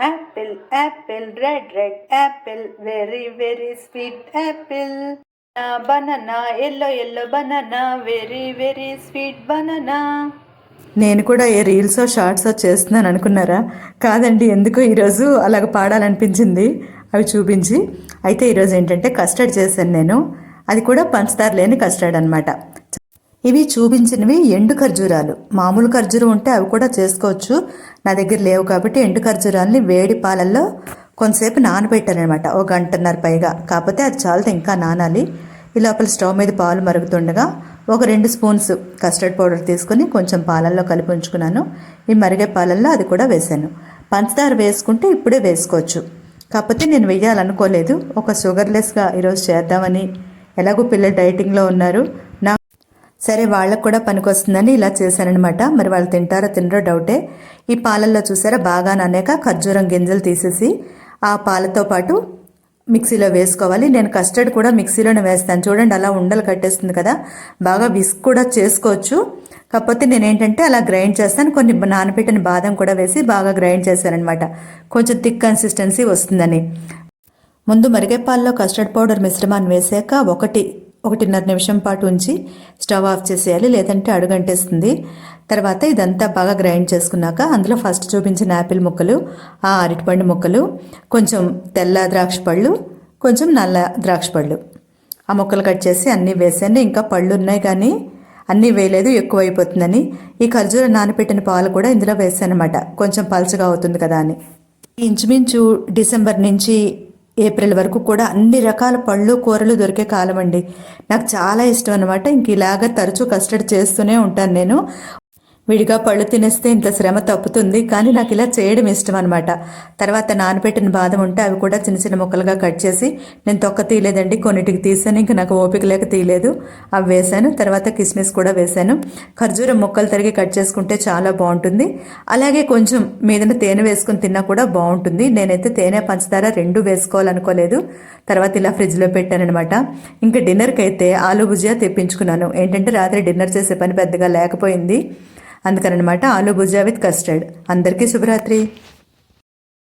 Apple apple red red apple very very sweet apple banana yellow yellow banana very very sweet banana నేను కూడా ఏ రీల్సో షార్ట్సో చేస్తున్నాను అనుకున్నారా? కాదండి ఎందుకో? ఈరోజు అలాగ పాడాలనిపించింది. అవి చూపించి. అయితే ఈరోజు ఏంటంటే కస్టర్డ్ చేశాను నేను. అది కూడా పంచదార లేని కస్టర్డ్ అనమాట ఇవి చూపించినవి ఎండు ఖర్జూరాలు. మామూలు ఖర్జూరం ఉంటే అవి కూడా చేసుకోవచ్చు. నా దగ్గర లేవు కాబట్టి ఎండు ఖర్జూరాలని వేడి పాలల్లో కొంతసేపు నానబెట్టానమాట ఒక గంటన్నర పైగా. కాకపోతే అది చాలా ఇంకా నానాలి. ఈ లోపల స్టవ్ మీద పాలు మరుగుతుండగా ఒక రెండు స్పూన్స్ కస్టర్డ్ పౌడర్ తీసుకొని కొంచెం పాలల్లో కలిపి ఉంచుకున్నాను. ఈ మరిగే పాలల్లో అది కూడా వేసాను. పంచదార వేసుకుంటే ఇప్పుడే వేసుకోవచ్చు. కాకపోతే నేను వేయాలనుకోలేదు. ఒక షుగర్లెస్గా ఈరోజు చేద్దామని ఎలాగో పిల్లలు డైటింగ్లో ఉన్నారు. సరే వాళ్ళకు కూడా పనికొస్తుందని ఇలా చేశానఅనమాట మరి వాళ్ళు తింటారో తినరో డౌటే. ఈ పాలల్లో చూసారా బాగా నానాక ఖర్జూరం గింజలు తీసేసి ఆ పాలతో పాటు మిక్సీలో వేసుకోవాలి. నేను కస్టర్డ్ కూడా మిక్సీలోనే వేస్తాను. చూడండి అలా ఉండలు కట్టేస్తుంది కదా. బాగా విస్క్ కూడా చేసుకోవచ్చు. కాకపోతే నేను ఏంటంటే అలా గ్రైండ్ చేస్తాను. కొన్ని నానబెట్టిన బాదం కూడా వేసి బాగా గ్రైండ్ చేశానమాట కొంచెం థిక్ కన్సిస్టెన్సీ వస్తుందని. ముందు మరిగే పాలలో కస్టర్డ్ పౌడర్ మిశ్రమాన్ని వేసాక ఒకటి ఒకటిన్నర నిమిషం పాటు ఉంచి స్టవ్ ఆఫ్ చేసేయాలి లేదంటే అడుగంటేస్తుంది. తర్వాత ఇదంతా బాగా గ్రైండ్ చేసుకున్నాక అందులో ఫస్ట్ చూపించిన యాపిల్ ముక్కలు ఆ అరటిపండు ముక్కలు కొంచెం తెల్ల ద్రాక్ష పళ్ళు కొంచెం నల్ల ద్రాక్ష పళ్ళు. ఆ ముక్కలు కట్ చేసి అన్నీ వేసాను ఇంకా పళ్ళు ఉన్నాయి కానీ అన్నీ వేయలేదు ఎక్కువ అయిపోతుందని ఈ ఖర్జూర నానబెట్టిన పాలు కూడా ఇందులో వేసానమాట. కొంచెం పలచగా అవుతుంది కదా అని. ఇంచుమించు డిసెంబర్ నుంచి ఏప్రిల్ వరకు కూడా అన్ని రకాల పళ్ళు కూరలు దొరికే కాలం అండి. నాకు చాలా ఇష్టం అనమాట ఇంక ఇలాగ తరచూ కస్టర్డ్ చేస్తూనే ఉంటాను నేను. విడిగా పళ్ళు తినేస్తే ఇంత శ్రమ తప్పుతుంది కానీ నాకు ఇలా చేయడం ఇష్టం అనమాట తర్వాత నానబెట్టిన బాదం ఉంటే అవి కూడా చిన్న చిన్న ముక్కలుగా కట్ చేసి నేను తొక్క తీయలేదండి కొన్నిటికి తీసాను ఇంకా నాకు ఓపిక లేక తీయలేదు. అవి వేశాను తర్వాత కిస్మిస్ కూడా వేశాను ఖర్జూరం ముక్కలు తరిగి కట్ చేసుకుంటే చాలా బాగుంటుంది. అలాగే కొంచెం మీదన తేనె వేసుకుని తిన్నా కూడా బాగుంటుంది. నేనైతే తేనె పంచదార రెండు వేసుకోవాలనుకోలేదు. తర్వాత ఇలా ఫ్రిడ్జ్లో పెట్టానమాట ఇంకా డిన్నర్కి అయితే ఆలు భుజియా తెప్పించుకున్నాను. ఏంటంటే రాత్రి డిన్నర్ చేసే పని పెద్దగా లేకపోయింది. అందుకనమాట ఆలు భుజా విత్ కస్టర్డ్. అందరికీ శుభరాత్రి.